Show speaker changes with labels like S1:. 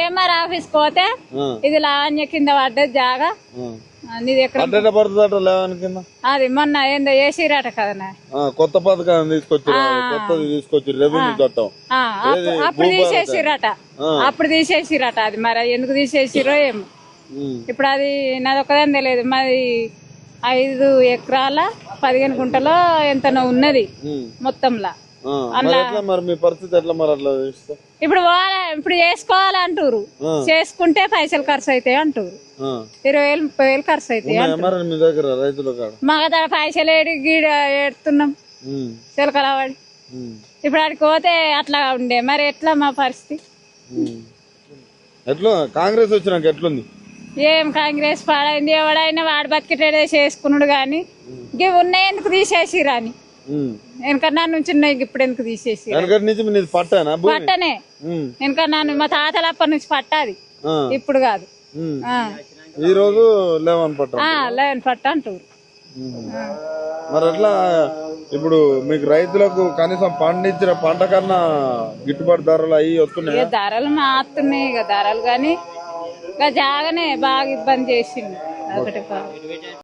S1: ఏమర్ office పోతే? ఇది లావణ్య కింద పడ్డది జాగా. నీది ఎక్కడ? అది మొన్న ఏందో వేసిరట కదనా.
S2: కొత్త పథకం తీసుకొచ్చారు. కొత్తది తీసుకొచ్చారు రెవెన్యూ చట్టం.
S1: ఆ, అప్పు- అప్పుడు తీసేసిరట అప్పుడు తీసేసిరట అది మరి. ఎందుకు తీసేసిరో ఏమో. ఇప్పుడు అది నాది ఒకదాని తెలియదు. మాది ఐదు ఎకరాల పదిహేను గుంటలో ఎంతనో ఉన్నది. మొత్తంలా.
S2: ఆ, మరి ఎట్లా మరి మీ పరిస్థితి ఎట్లా మరి అట్లా చేస్తే?
S1: ఇప్పుడు పోవాలి ఇప్పుడు చేసుకోవాలి అంటారు. చేసుకుంటే పైసలు ఖర్చు అవుతాయి అంటారు. ఇరవై వేలు ముప్పై వేలు ఖర్చు అవుతాయి
S2: మరి మీ దగ్గర రైతుల
S1: పైసలు ఏడి గీడ ఏడుతున్నాం. చిలకలవాడి ఇప్పుడు ఆడికి పోతే అట్లా ఉండే. మరి ఎట్లా మా పరిస్థితి.
S2: ఎట్లా? కాంగ్రెస్ వచ్చినాక ఎట్లుంది?
S1: ఏం కాంగ్రెస్ పాడైంది? ఎవడైనా వాడు బతికేటేదే చేసుకున్నాడు కానీ. ఇవి ఉన్నాయి ఎందుకు తీసేసి రాని. వెనకన్నా నుంచి ఇప్పుడు ఎందుకు తీసేసి
S2: పట్టానా
S1: వెనకన్నా మా తాతలప్పటి నుంచి పట్టాది ఇప్పుడు కాదు.
S2: ఈ రోజు లేవని పట్ట
S1: లేవని పట్ట అంటారు
S2: మరి ఎట్లా ఇప్పుడు మీకు రైతులకు కనీసం పండించిన పంట కన్నా గిట్టుబాటు ధరలు అవి వస్తున్నాయి?
S1: ధరలు మారుతున్నాయి ఇక ధరలు కానీ ఇక జాగానే బాగా ఇబ్బంది చేసింది. ఒకటి